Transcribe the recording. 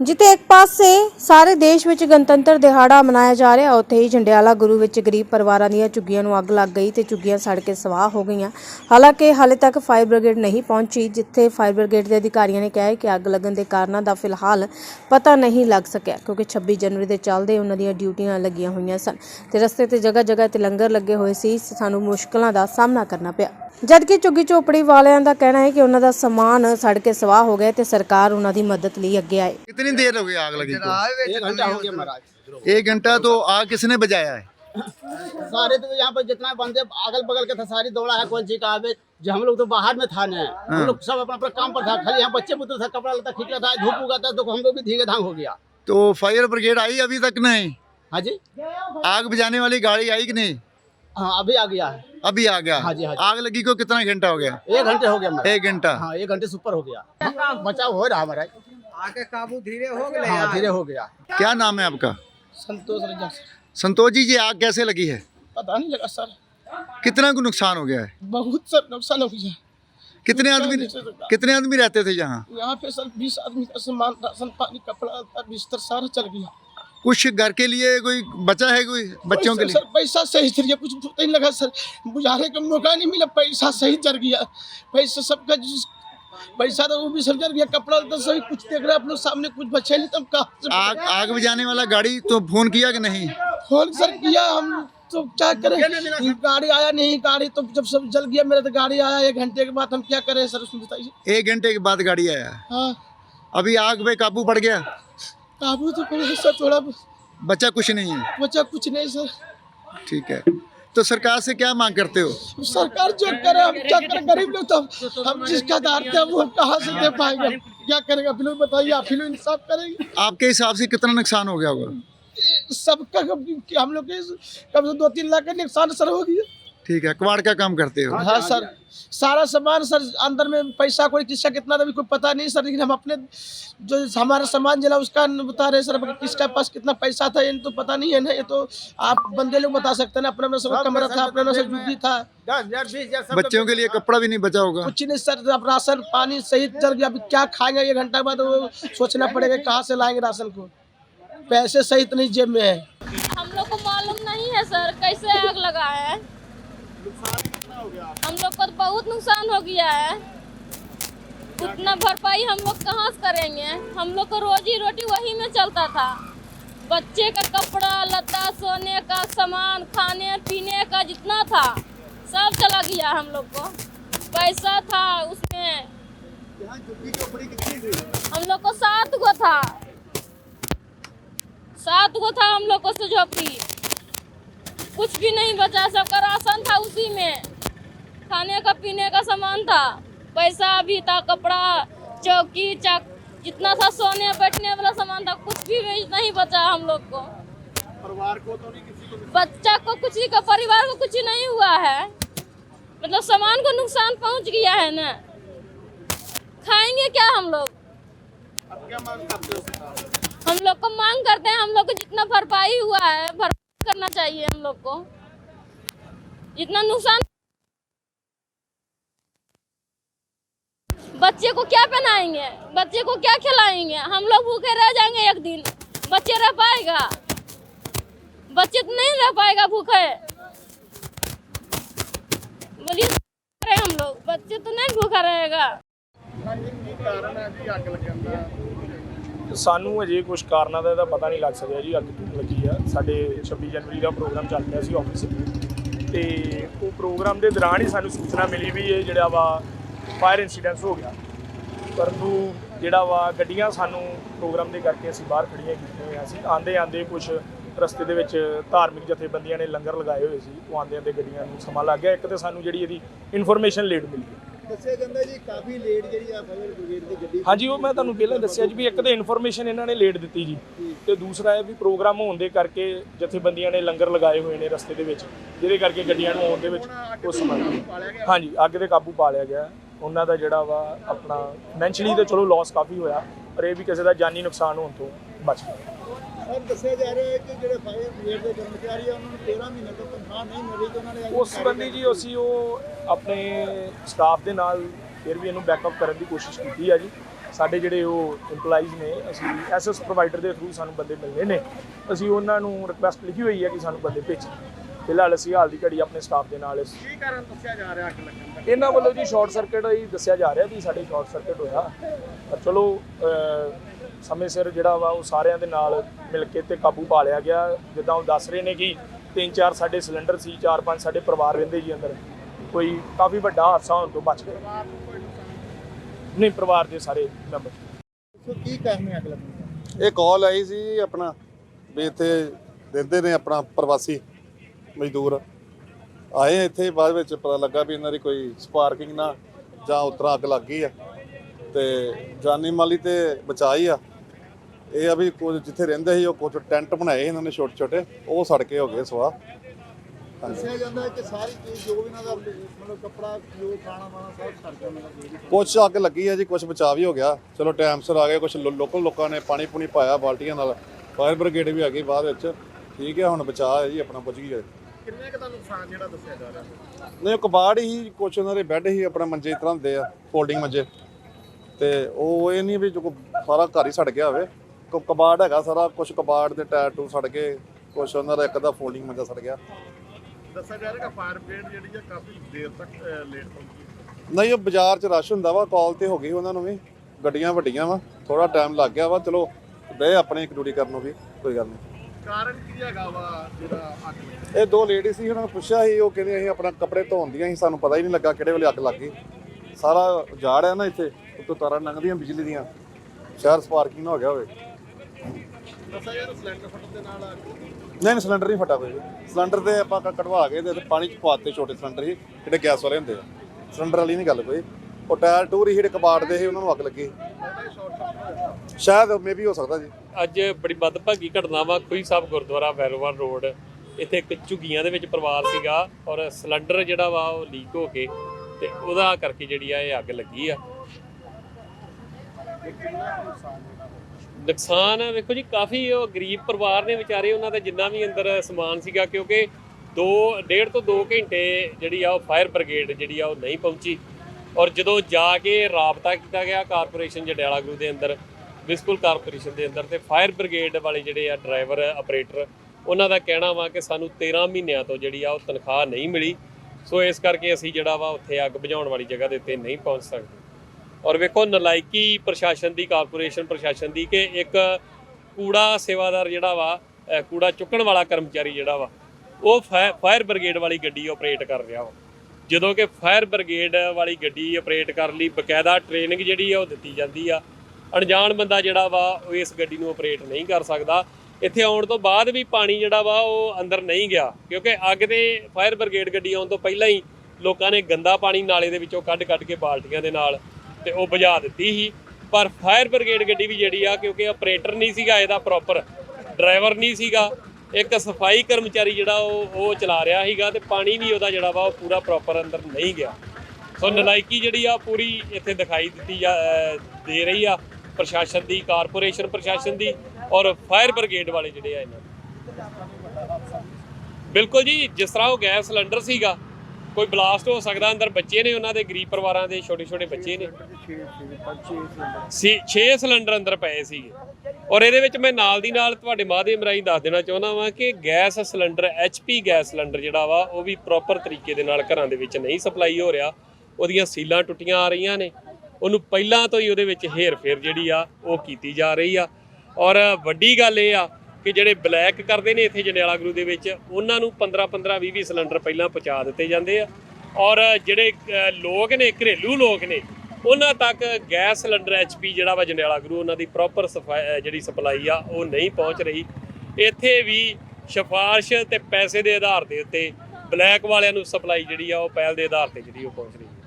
ਜਿੱਥੇ ਇੱਕ ਪਾਸੇ ਸਾਰੇ ਦੇਸ਼ ਵਿੱਚ ਗਣਤੰਤਰ ਦਿਹਾੜਾ ਮਨਾਇਆ ਜਾ ਰਿਹਾ, ਉੱਥੇ ਹੀ ਜੰਡਿਆਲਾ ਗੁਰੂ ਵਿੱਚ ਗਰੀਬ ਪਰਿਵਾਰਾਂ ਦੀਆਂ ਝੁੱਗੀਆਂ ਨੂੰ ਅੱਗ ਲੱਗ ਗਈ ਤੇ ਝੁੱਗੀਆਂ ਸੜ ਕੇ ਸਵਾਹ ਹੋ ਗਈਆਂ। ਹਾਲਾਂਕਿ ਹਾਲੇ ਤੱਕ ਫਾਇਰ ਬ੍ਰਿਗੇਡ ਨਹੀਂ ਪਹੁੰਚੀ, ਜਿੱਥੇ ਫਾਇਰ ਬ੍ਰਿਗੇਡ ਦੇ ਅਧਿਕਾਰੀਆਂ ਨੇ ਕਿਹਾ ਕਿ ਅੱਗ ਲੱਗਣ ਦੇ ਕਾਰਨਾਂ ਦਾ ਫਿਲਹਾਲ ਪਤਾ ਨਹੀਂ ਲੱਗ ਸਕਿਆ, ਕਿਉਂਕਿ 26 ਜਨਵਰੀ ਦੇ ਚੱਲਦੇ ਉਹਨਾਂ ਦੀਆਂ ਡਿਊਟੀਆਂ ਲੱਗੀਆਂ ਹੋਈਆਂ ਸਨ ਤੇ ਰਸਤੇ ਤੇ ਜਗ੍ਹਾ ਜਗ੍ਹਾ ਤੇ ਲੰਗਰ ਲੱਗੇ ਹੋਏ ਸੀ ਸਾਨੂੰ ਮੁਸ਼ਕਲਾਂ ਦਾ ਸਾਹਮਣਾ ਕਰਨਾ ਪਿਆ। ਜਦਕਿ ਝੁੱਗੀ ਝੋਪੜੀ ਵਾਲਿਆਂ ਦਾ ਕਹਿਣਾ ਹੈ ਕਿ ਉਹਨਾਂ ਦਾ ਸਮਾਨ ਸੜ ਕੇ ਸਵਾਹ ਹੋ ਗਿਆ ਤੇ ਸਰਕਾਰ ਉਹਨਾਂ ਦੀ ਮਦਦ ਲਈ ਅੱਗੇ ਆਏ कितनी देर हो गई आग लगी को एक घंटा हो गया महाराज एक घंटा तो आग किसने बजाया है सारे तो यहाँ पर जितना बंदे अगल बगल के था सारी दौड़ा है कौन सी कहा जो हम लोग तो बाहर में था ना हम लोग सब अपना अपना काम पर था खाली यहाँ बच्चे बुच्चे था कपड़ा लता खींच रहा था धूप उगा था तो हम लोग भी धीरे धांग हो गया तो फायर ब्रिगेड आई अभी तक नहीं हाँ जी आग बुझाने वाली गाड़ी आई कि नहीं हाँ अभी आ गया है अभी आ गया। हाँ जी, हाँ जी। आग लगी को कितना घंटा हो गया? एक घंटे हो गया एक घंटा। हाँ एक घंटे से ऊपर हो गया। बचाव हो रहा महाराज आके काबू धीरे हो गए हाँ धीरे हो गया। क्या नाम है आपका? संतोष रंजन संतोष जी ये आग कैसे लगी है? पता नहीं लगा सर। कितना को नुकसान हो गया है? बहुत सर नुकसान हो गया। कितने आदमी कितने आदमी रहते थे यहाँ? यहाँ पे सर बीस आदमी का सामान राशन पानी कपड़ा बिस्तर सारा चल गया। कुछ घर के लिए कोई बचा है कोई बच्चों के लिए? सर पैसा सही चल गया कुछ नहीं लगा सर। बुझाने का मौका नहीं मिला पैसा सही चल गया। पैसा सबका जिस- पैसा तो वो भी सब चल गया कपड़ा तो सही कुछ देख रहे हैं अपने सामने कुछ बचे नहीं तब कहाँ आग आग बुझाने वाला गाड़ी तो फ़ोन किया कि नहीं? फ़ोन सर किया हम तो क्या करें? गाड़ी आया नहीं गाड़ी तो जब सब जल गया मेरा तो गाड़ी आया एक घंटे के बाद हम क्या करें सर उसमें बताइए। एक घंटे के बाद गाड़ी आया। हाँ। अभी आग पे काबू पड़ गया। काबू तो पड़े सर थोड़ा बचा कुछ नहीं है? बचा कुछ नहीं सर। ठीक है। तो सरकार से क्या मांग करते हो? सरकार जो करे हम क्या करें? गरीब लोग तो हम- जिसका आधार थे वो हम कहाँ से दे पाएँगे? क्या करेंगे? आप लोग बताइए आप ही लोग इंसाफ करेंगे? आपके हिसाब से कितना नुकसान हो गया होगा? सबका हम लोग के कम से दो तीन लाख का नुकसान सर हो गया। ठीक है कबाड़ का काम करते हो। हाँ सर सारा सामान सर अंदर में पैसा कोई किसका कितना था अभी कोई पता नहीं सर लेकिन हम अपने जो हमारा सामान जला उसका बता रहे सर किसका पास कितना पैसा था ये तो पता नहीं है ना ये तो आप बंदे लोग बता सकते हैं ना अपना अपना कमरा था अपना सब जुग्गी था। बच्चों के लिए कपड़ा भी नहीं बचा होगा। कुछ नहीं सर अब राशन पानी सही चल गया अभी क्या खाएँगे एक घंटा बाद वो सोचना पड़ेगा कहाँ से लाएँगे राशन को। पैसे सहित नहीं जेब में है। हम लोग को मालूम नहीं है सर कैसे आग लगा है। हम लोग को तो बहुत नुकसान हो गया है। उतना भरपाई हम लोग कहाँ से करेंगे? हम लोग को रोजी रोटी वही में चलता था। बच्चे का कपड़ा लत्ता सोने का सामान खाने पीने का जितना था सब चला गया हम लोग को। पैसा था उसमें। हम लोग को सात गो था। सात गो था हम लोग को से झोपड़ी। कुछ भी नहीं बचा सबका राशन था उसी में। खाने का पीने का सामान था। पैसा भी था कपड़ा चौकी चक जितना था सोने बैठने वाला सामान था कुछ भी नहीं बचा हम लोग को। परिवार को तो नहीं किसी को बच्चा को कुछ नहीं का परिवार को कुछ नहीं हुआ है। मतलब सामान को नुकसान पहुँच गया है ना। खाएँगे क्या हम लोग? हम लोग को मांग करते हैं हम लोग को जितना भरपाई हुआ है भरपाई करना चाहिए हम लोग को। जितना नुकसान बच्चे को क्या पहनाएँगे? बच्चे को क्या खिलाएँगे? हम लोग भूखे रह जाएँगे एक दिन। बच्चे रह पाएगा। बच्चे तो नहीं रह पाएगा भूखे। बोलिए हम लोग, बच्चे तो नहीं भूखा रहेगा। ਸਾਨੂੰ ਅਜੇ ਕੁਝ ਕਾਰਨਾਂ ਦਾ ਇਹਦਾ ਪਤਾ ਨਹੀਂ ਲੱਗ ਸਕਿਆ ਜੀ, ਅੱਗ ਕਿਉਂ ਲੱਗੀ ਆ? ਸਾਡੇ 26 ਜਨਵਰੀ ਦਾ ਪ੍ਰੋਗਰਾਮ ਚੱਲ ਰਿਹਾ ਸੀ ਆਫਿਸ ਤੇ ਉਹ ਪ੍ਰੋਗਰਾਮ ਦੇ ਦੌਰਾਨ ਹੀ ਸਾਨੂੰ ਸੂਚਨਾ ਮਿਲੀ ਵੀ ਇਹ ਜਿਹੜਾ ਵਾ ਫਾਇਰ ਇਨਸੀਡੈਂਟ ਹੋ ਗਿਆ। ਪਰੰਤੂ ਜਿਹੜਾ ਵਾ ਗੱਡੀਆਂ ਸਾਨੂੰ ਪ੍ਰੋਗਰਾਮ ਦੇ ਕਰਕੇ ਅਸੀਂ ਬਾਹਰ ਖੜੀਆਂ ਕੀਤੀਆਂ ਹੋਈਆਂ ਸੀ। ਆਂਦੇ ਆਂਦੇ ਕੁਝ ਰਸਤੇ ਦੇ ਵਿੱਚ ਧਾਰਮਿਕ ਜਥੇਬੰਦੀਆਂ ਨੇ ਲੰਗਰ ਲਗਾਏ ਹੋਏ ਸੀ। ਉਹ ਆਂਦੇ ਆਂਦੇ ਗੱਡੀਆਂ ਨੂੰ ਸਮਾਂ ਲੱਗ ਗਿਆ। ਇੱਕ ਤੇ ਸਾਨੂੰ ਜਿਹੜੀ ਇਹਦੀ ਇਨਫੋਰਮੇਸ਼ਨ ਲੇਟ ਮਿਲੀ ਦੱਸਿਆ ਜਾਂਦਾ ਜੀ ਕਾਫੀ ਲੇਟ ਜਿਹੜੀ ਆ ਫਾਇਰ ਬ੍ਰਿਗੇਡ ਦੀ ਗੱਡੀ ਹਾਂਜੀ ਉਹ ਮੈਂ ਤੁਹਾਨੂੰ ਪਹਿਲਾਂ ਦੱਸਿਆ ਜੀ ਵੀ ਇੱਕ ਤਾਂ ਇਨਫੋਰਮੇਸ਼ਨ ਇਹਨਾਂ ਨੇ ਲੇਟ ਦਿੱਤੀ ਜੀ ਤੇ ਦੂਸਰਾ ਇਹ ਵੀ ਪ੍ਰੋਗਰਾਮ ਹੋਣ ਦੇ ਕਰਕੇ ਜਥੇਬੰਦੀਆਂ ਨੇ ਲੰਗਰ ਲਗਾਏ ਹੋਏ ਨੇ ਰਸਤੇ ਦੇ ਵਿੱਚ ਜਿਹਦੇ ਕਰਕੇ ਗੱਡੀਆਂ ਨੂੰ ਆਉਣ ਦੇ ਵਿੱਚ ਉਹ ਸਮਾਂ ਹਾਂਜੀ ਅੱਗ ਤੇ ਕਾਬੂ ਪਾ ਲਿਆ ਗਿਆ। ਉਹਨਾਂ ਦਾ ਜਿਹੜਾ ਵਾ ਆਪਣਾ ਮੈਂਟਲੀ ਤਾਂ ਚਲੋ ਲਾਸ ਕਾਫੀ ਹੋਇਆ ਪਰ ਇਹ ਵੀ ਕਿਸੇ ਦਾ ਜਾਨੀ ਨੁਕਸਾਨ ਹੋਣ ਤੋਂ ਬਚ ਗਿਆ। ਔਰ ਦੱਸਿਆ ਜਾ ਰਿਹਾ ਹੈ ਕਿ ਜਿਹੜੇ ਫਾਇਰ ਬ੍ਰਿਗੇਡ ਦੇ ਕਰਮਚਾਰੀ ਆ ਉਹਨਾਂ ਨੂੰ 13 ਮਹੀਨੇ ਤੋਂ ਤਨਖਾਹ ਨਹੀਂ ਮਿਲ ਰਹੀ ਤੇ ਉਹਨਾਂ ਨੇ ਅੱਜ ਉਸ ਸੰਬੰਧੀ ਜੀ ਅਸੀਂ ਉਹ ਆਪਣੇ ਸਟਾਫ ਦੇ ਨਾਲ ਫਿਰ ਵੀ ਇਹਨੂੰ ਬੈਕਅਪ ਕਰਨ ਦੀ ਕੋਸ਼ਿਸ਼ ਕੀਤੀ ਹੈ ਜੀ। ਸਾਡੇ ਜਿਹੜੇ ਉਹ EMPLOYEES ਨੇ ਅਸੀਂ ਐਸਐਸ ਪ੍ਰੋਵਾਈਡਰ ਦੇ ਥਰੂ ਸਾਨੂੰ ਬੰਦੇ ਮਿਲਨੇ ਨੇ। ਅਸੀਂ ਉਹਨਾਂ ਨੂੰ ਰਿਕੁਐਸਟ ਲਿਖੀ ਹੋਈ ਹੈ ਕਿ ਸਾਨੂੰ ਬੰਦੇ ਭੇਜੋ ਫਿਲਹਾਲ ਅਸੀਂ ਹਾਲ ਦੀ ਘੜੀ ਆਪਣੇ ਸਟਾਫ ਦੇ ਨਾਲ ਇਸ ਕੀ ਕਾਰਨ ਦੱਸਿਆ ਜਾ ਰਿਹਾ ਅੱਗ ਲੱਗਣ ਦਾ? ਇਹਨਾਂ ਵੱਲੋਂ ਜੀ ਸ਼ਾਰਟ ਸਰਕਟ ਹੀ ਦੱਸਿਆ ਜਾ ਰਿਹਾ ਵੀ ਸਾਡੇ ਸ਼ਾਰਟ ਸਰਕਟ ਹੋਇਆ। ਪਰ ਚਲੋ ਸਮੇਂ ਸਿਰ ਜਿਹੜਾ ਵਾ ਉਹ ਸਾਰਿਆਂ ਦੇ ਨਾਲ ਮਿਲ ਕੇ ਤੇ ਕਾਬੂ ਪਾ ਲਿਆ ਗਿਆ। ਜਿੱਦਾਂ ਉਹ ਦੱਸ ਰਹੇ ਨੇ ਕਿ ਤਿੰਨ ਚਾਰ ਸਾਡੇ ਸਿਲੰਡਰ ਸੀ ਚਾਰ ਪੰਜ ਸਾਡੇ ਪਰਿਵਾਰ ਰਹਿੰਦੇ ਜੀ ਅੰਦਰ। ਕੋਈ ਕਾਫੀ ਵੱਡਾ ਹਾਦਸਾ ਹੋਣ ਤੋਂ ਬਚ ਗਏ ਨਹੀਂ ਪਰਿਵਾਰ ਦੇ ਸਾਰੇ ਮੈਂਬਰ। ਸੋ ਕੀ ਕਾਰਨ ਹੈ ਅੱਗ ਲੱਗਣ ਦਾ ਇਹ ਕਾਲ ਆਈ ਸੀ ਆਪਣਾ ਵੀ ਇੱਥੇ ਦਿੰਦੇ ਨੇ ਆਪਣਾ ਪ੍ਰਵਾਸੀ ਮਜ਼ਦੂਰ। ਆਏ ਇੱਥੇ ਬਾਅਦ ਵਿੱਚ ਪਤਾ ਲੱਗਾ ਵੀ ਇਹਨਾਂ ਦੀ ਕੋਈ ਸਪਾਰਕਿੰਗ ਨਾ ਜਾਂ ਉਤਰਾ ਅੱਗ ਲੱਗ ਗਈ ਆ। ਤੇ ਜਾਨੀ ਮਾਲੀ ਤੇ ਬਚਾਈ ਆ। ਇਹ ਆ ਵੀ ਕੁਝ ਜਿੱਥੇ ਰਹਿੰਦੇ ਸੀ ਉਹ ਕੁਝ ਟੈਂਟ ਬਣਾਏ ਇਹਨਾਂ ਨੇ ਛੋਟੇ ਛੋਟੇ ਉਹ ਸੜ ਕੇ ਹੋ ਗਏ ਸਵਾ ਦੱਸਿਆ ਜਾਂਦਾ ਹੈ ਕਿ ਸਾਰੀ ਚੀਜ਼ ਜੋ ਵੀ ਇਹਨਾਂ ਦਾ ਮਤਲਬ ਕੱਪੜਾ ਜੋ ਖਾਣਾ ਵਾਣਾ ਸਭ ਸੜ ਗਿਆ ਮਤਲਬ ਜੀ ਕੁਛ ਅੱਗ ਲੱਗੀ ਆ ਜੀ ਕੁਛ ਬਚਾਅ ਵੀ ਹੋ ਗਿਆ। ਚਲੋ ਟਾਈਮ ਸਿਰ ਆ ਗਏ ਕੁਛ ਲੋਕਲ ਲੋਕਾਂ ਨੇ ਪਾਣੀ ਪੂਣੀ ਪਾਇਆ ਬਾਲਟੀਆਂ ਨਾਲ। ਫਾਇਰ ਬ੍ਰਿਗੇਡ ਵੀ ਆ ਗਈ ਬਾਅਦ ਵਿੱਚ। ਠੀਕ ਹੈ ਹੁਣ ਬਚਾਅ ਹੈ ਜੀ ਆਪਣਾ ਬਚ ਹੈ। ਕਿੰਨੇ ਕੁ ਦਾ ਨੁਕਸਾਨ ਜਿਹੜਾ ਦੱਸਿਆ ਜਾ ਰਿਹਾ? ਨਹੀਂ ਕਬਾੜ ਹੀ ਕੁਛ ਉਹਨਾਂ ਦੇ ਬੈੱਡ ਹੀ ਆਪਣਾ ਮੰਜੇ ਤਰ੍ਹਾਂ ਹੁੰਦੇ ਆ ਫੋਲਡਿੰਗ ਮੰਜੇ। ਤੇ ਉਹ ਇਹ ਨਹੀਂ ਵੀ ਜੋ ਸਾਰਾ ਘਰ ਹੀ ਸੜ ਗਿਆ ਹੋਵੇ ਕੋ ਕਬਾੜ ਹੈਗਾ ਸਾਰਾ ਕੁਛ ਕਬਾੜ ਦੇ ਟਾਇਰ ਟੂ ਸੜ ਗਏ ਕੁਛ ਉਹਨਾਂ ਦਾ ਇੱਕ ਦਾ ਫੋਲਡਿੰਗ ਮੰਜਾ ਸੜ ਗਿਆ। ਦੱਸਿਆ ਜਾ ਰਿਹਾ ਕਿ ਫਾਇਰ ਬ੍ਰਿਗੇਡ ਜਿਹੜੀ ਹੈ ਕਾਫੀ ਦੇਰ ਤੱਕ ਲੇਟ ਪਹੁੰਚੀ ਨਹੀਂ ਉਹ ਬਾਜ਼ਾਰ 'ਚ ਰਸ਼ ਹੁੰਦਾ ਵਾ ਕਾਲ ਤੇ ਹੋ ਗਈ ਉਹਨਾਂ ਨੂੰ ਵੀ ਗੱਡੀਆਂ ਵੱਡੀਆਂ ਵਾ ਥੋੜਾ ਟਾਈਮ ਲੱਗ ਗਿਆ ਵਾ ਚਲੋ ਦੇ ਆਪਣੇ ਇੱਕ ਡਿਊਟੀ ਕਰਨ ਨੂੰ ਵੀ ਕੋਈ ਗੱਲ ਨਹੀਂ। ਕਾਰਨ ਕੀ ਹੈਗਾ ਵਾ ਜਿਹੜਾ ਅੱਗ ਇਹ ਦੋ ਲੇਡੀ ਸੀ ਉਹਨਾਂ ਨੂੰ ਪੁੱਛਿਆ ਸੀ ਉਹ ਕਹਿੰਦੇ ਅਸੀਂ ਆਪਣਾ ਕੱਪੜੇ ਧੋਂਦੀਆਂ ਸੀ ਸਾਨੂੰ ਪਤਾ ਹੀ ਨਹੀਂ ਲੱਗਾ ਕਿਹੜੇ ਵੇਲੇ ਅੱਗ ਲੱਗ ਗਈ। ਸਾਰਾ ਉਜਾੜ ਹੈ ਨਾ ਇੱਥੇ। ਉੱਤੋਂ ਤਾਰਾਂ ਲੰਘਦੀਆਂ ਬਿਜਲੀ ਦੀਆਂ। ਸ਼ਹਿਰ ਸਪਾਰਕਿੰਗ ਨਾ ਹੋ ਗਿਆ ਹੋਵੇ। ਦੱਸਿਆ ਯਾਰ ਸਿਲੰਡਰ ਫਟਣ ਦੇ ਨਾਲ ਨਹੀਂ ਨਹੀਂ, ਸਿਲੰਡਰ ਨਹੀਂ ਫਟਾ ਕੋਈ। ਸਿਲੰਡਰ ਤੇ ਆਪਾਂ ਕ- ਕਢਵਾ ਕੇ ਤੇ ਇਹਦੇ ਪਾਣੀ ਚ ਪਵਾਤੇ ਛੋਟੇ ਸਿਲੰਡਰ ਸੀ ਜਿਹੜੇ ਗੈਸ ਵਾਲੇ ਹੁੰਦੇ ਆ। ਸਿਲੰਡਰ ਵਾਲੀ ਨਹੀਂ ਗੱਲ ਕੋਈ। ਉਹ ਟਾਇਰ ਟੂਰ ਹੀ ਜਿਹੜੇ ਕਬਾੜ ਦੇ ਸੀ, ਉਹਨਾਂ ਨੂੰ ਅੱਗ ਲੱਗੀ। ਸ਼ਾਇਦ ਮੇਬੀ ਹੋ ਸਕਦਾ ਜੀ। ਅੱਜ ਬੜੀ ਵੱਧਭਾਗੀ ਘਟਨਾ ਵਾ, ਖੁਈ ਸਾਹਿਬ ਗੁਰਦੁਆਰਾ ਵੈਰੋਵਾਲ ਰੋਡ। ਇੱਥੇ ਇੱਕ ਝੁੱਗੀਆਂ ਦੇ ਵਿੱਚ ਪਰਿਵਾਰ ਸੀਗਾ ਔਰ ਸਿਲੰਡਰ ਜਿਹੜਾ ਵਾ, ਉਹ ਲੀਕ ਹੋ ਕੇ ਤੇ ਉਹਦਾ ਕਰਕੇ ਜਿਹੜੀ ਆ, ਇਹ ਅੱਗ ਲੱਗੀ ਆ। ਨੁਕਸਾਨ ਵੇਖੋ ਜੀ, ਕਾਫੀ ਉਹ ਗਰੀਬ ਪਰਿਵਾਰ ਨੇ ਵਿਚਾਰੇ, ਉਹਨਾਂ ਦਾ ਜਿੰਨਾ ਵੀ ਅੰਦਰ ਸਮਾਨ ਸੀਗਾ, ਕਿਉਂਕਿ 2 ਡੇਢ ਤੋਂ 2 ਘੰਟੇ ਜਿਹੜੀ ਆ ਉਹ ਫਾਇਰ ਬ੍ਰਿਗੇਡ ਜਿਹੜੀ ਆ ਉਹ ਨਹੀਂ ਪਹੁੰਚੀ। ਔਰ ਜਦੋਂ ਜਾ ਕੇ ਰਾਬਤਾ ਕੀਤਾ ਗਿਆ ਕਾਰਪੋਰੇਸ਼ਨ ਜਡਿਆਲਾ ਗੁਰੂ ਦੇ ਅੰਦਰ ਮਿਊਨਿਸਪਲ ਕਾਰਪੋਰੇਸ਼ਨ ਦੇ ਅੰਦਰ, ਤੇ ਫਾਇਰ ਬ੍ਰਿਗੇਡ ਵਾਲੇ ਜਿਹੜੇ ਆ ਡਰਾਈਵਰ, ਆਪਰੇਟਰ, ਉਹਨਾਂ ਦਾ ਕਹਿਣਾ ਵਾ ਕਿ ਸਾਨੂੰ 13 ਮਹੀਨਿਆਂ ਤੋਂ ਜਿਹੜੀ ਆ ਉਹ ਤਨਖਾਹ ਨਹੀਂ ਮਿਲੀ। ਸੋ ਇਸ ਕਰਕੇ ਅਸੀਂ ਜਿਹੜਾ ਵਾ ਉੱਥੇ ਅੱਗ ਬੁਝਾਉਣ ਵਾਲੀ ਜਗ੍ਹਾ ਦੇ ਉੱਤੇ ਨਹੀਂ ਪਹੁੰਚ ਸਕਦੇ। ਔਰ ਵੇਖੋ, ਨਲਾਇਕੀ ਪ੍ਰਸ਼ਾਸਨ ਦੀ, ਕਾਰਪੋਰੇਸ਼ਨ ਪ੍ਰਸ਼ਾਸਨ ਦੀ ਕਿ ਇੱਕ ਕੂੜਾ ਸੇਵਾਦਾਰ ਜਿਹੜਾ ਵਾ ਕੂੜਾ ਚੁੱਕਣ ਵਾਲਾ ਕਰਮਚਾਰੀ ਜਿਹੜਾ ਵਾ, ਉਹ ਫਾ- ਫਾਇਰ ਬ੍ਰਿਗੇਡ ਵਾਲੀ ਗੱਡੀ ਆਪਰੇਟ ਕਰ ਰਿਹਾ ਵਾ। ਜਦੋਂ ਕਿ ਫਾਇਰ ਬ੍ਰਿਗੇਡ ਵਾਲੀ ਗੱਡੀ ਆਪਰੇਟ ਕਰਨ ਲਈ ਬਕਾਇਦਾ ਟ੍ਰੇਨਿੰਗ ਜਿਹੜੀ ਆ, ਉਹ ਦਿੱਤੀ ਜਾਂਦੀ ਆ। ਅਣਜਾਣ ਬੰਦਾ ਜਿਹੜਾ ਵਾ, ਉਹ ਇਸ ਗੱਡੀ ਨੂੰ ਆਪਰੇਟ ਨਹੀਂ ਕਰ ਸਕਦਾ। ਇੱਥੇ ਆਉਣ ਤੋਂ ਬਾਅਦ ਵੀ ਪਾਣੀ ਜਿਹੜਾ ਵਾ, ਉਹ ਅੰਦਰ ਨਹੀਂ ਗਿਆ, ਕਿਉਂਕਿ ਅੱਗ ਦੇ ਫਾਇਰ ਬ੍ਰਿਗੇਡ ਗੱਡੀ ਆਉਣ ਤੋਂ ਪਹਿਲਾਂ ਹੀ ਲੋਕਾਂ ਨੇ ਗੰਦਾ ਪਾਣੀ ਨਾਲੇ ਦੇ ਵਿੱਚੋਂ ਕੱਢ ਕੱਢ ਕੇ ਬਾਲਟੀਆਂ ਦੇ ਨਾਲ ਤੇ ਉਹ ਬੁਝਾ ਦਿੱਤੀ ਸੀ। ਪਰ ਫਾਇਰ ਬ੍ਰਿਗੇਡ ਗੱਡੀ ਵੀ ਜਿਹੜੀ ਆ, ਕਿਉਂਕਿ ਆਪਰੇਟਰ ਨਹੀਂ ਸੀਗਾ ਇਹਦਾ ਪ੍ਰੋਪਰ ਡਰਾਈਵਰ ਨਹੀਂ ਸੀਗਾ। ਇੱਕ ਸਫ਼ਾਈ ਕਰਮਚਾਰੀ ਜਿਹੜਾ ਉਹ ਉਹ ਚਲਾ ਰਿਹਾ ਸੀਗਾ ਤੇ ਪਾਣੀ ਵੀ ਉਹਦਾ ਜਿਹੜਾ ਵਾ ਉਹ ਪੂਰਾ ਪ੍ਰੋਪਰ ਅੰਦਰ ਨਹੀਂ ਗਿਆ। ਸੋ ਨਲਾਇਕੀ ਜਿਹੜੀ ਆ ਪੂਰੀ ਇੱਥੇ ਦਿਖਾਈ ਦਿੱਤੀ ਜਾ ਦੇ ਰਹੀ ਆ, ਪ੍ਰਸ਼ਾਸਨ ਦੀ, ਕਾਰਪੋਰੇਸ਼ਨ ਪ੍ਰਸ਼ਾਸਨ ਦੀ ਔਰ ਫਾਇਰ ਬ੍ਰਿਗੇਡ ਵਾਲੇ ਜਿਹੜੇ ਆ ਇਹਨਾਂ ਬਿਲਕੁਲ ਜੀ, ਜਿਸ ਤਰ੍ਹਾਂ ਉਹ ਗੈਸ ਸਿਲੰਡਰ ਸੀਗਾ ਕੋਈ ਬਲਾਸਟ ਹੋ ਸਕਦਾ, ਅੰਦਰ ਬੱਚੇ ਨੇ ਉਹਨਾਂ ਦੇ, ਗਰੀਬ ਪਰਿਵਾਰਾਂ ਦੇ ਛੋਟੇ ਛੋਟੇ ਬੱਚੇ ਨੇ। ਸੀ 6 ਸਿਲੰਡਰ ਅੰਦਰ ਪਏ ਸੀਗੇ। ਔਰ ਇਹਦੇ ਵਿੱਚ ਮੈਂ ਨਾਲ ਦੀ ਨਾਲ ਤੁਹਾਡੇ ਮਾਧਿਅਮ ਰਾਹੀਂ ਦੱਸ ਦੇਣਾ ਚਾਹੁੰਦਾ ਵਾਂ ਕਿ gas cylinder HP gas cylinder ਜਿਹੜਾ ਵਾ, ਉਹ ਵੀ ਪ੍ਰੋਪਰ ਤਰੀਕੇ ਦੇ ਨਾਲ ਘਰਾਂ ਦੇ ਵਿੱਚ ਨਹੀਂ ਸਪਲਾਈ ਹੋ ਰਿਹਾ। ਉਹਦੀਆਂ ਸੀਲਾਂ ਟੁੱਟੀਆਂ ਆ ਰਹੀਆਂ ਨੇ। ਉਹਨੂੰ ਪਹਿਲਾਂ ਤੋਂ ਹੀ ਉਹਦੇ ਵਿੱਚ ਹੇਰ-ਫੇਰ ਜਿਹੜੀ ਆ, ਉਹ ਕੀਤੀ ਜਾ ਰਹੀ ਆ। ਔਰ ਵੱਡੀ ਗੱਲ ਇਹ ਆ ਕਿ ਜਿਹੜੇ ਬਲੈਕ ਕਰਦੇ ਨੇ ਇੱਥੇ ਜੰਡਿਆਲਾ ਗੁਰੂ ਦੇ ਵਿੱਚ, ਉਹਨਾਂ ਨੂੰ 15 15 20 20 ਸਿਲੰਡਰ ਪਹਿਲਾਂ ਪਹੁੰਚਾ ਦਿੱਤੇ ਜਾਂਦੇ ਆ। ਔਰ ਜਿਹੜੇ ਲੋਕ ਨੇ, ਘਰੇਲੂ ਲੋਕ ਨੇ, ਉਹਨਾਂ ਤੱਕ ਗੈਸ ਸਿਲੰਡਰ ਐਚਪੀ ਜਿਹੜਾ ਵਾ ਜੰਡਿਆਲਾ ਗੁਰੂ, ਉਹਨਾਂ ਦੀ ਪ੍ਰੋਪਰ ਜਿਹੜੀ ਸਪਲਾਈ ਆ, ਉਹ ਨਹੀਂ ਪਹੁੰਚ ਰਹੀ। ਇੱਥੇ ਵੀ ਸਿਫਾਰਿਸ਼ ਤੇ ਪੈਸੇ ਦੇ ਆਧਾਰ ਦੇ ਉੱਤੇ ਬਲੈਕ ਵਾਲਿਆਂ ਨੂੰ ਸਪਲਾਈ ਜਿਹੜੀ ਆ, ਉਹ ਪਹਿਲ ਦੇ ਆਧਾਰ ਤੇ ਜਿਹੜੀ ਉਹ ਪਹੁੰਚ ਰਹੀ।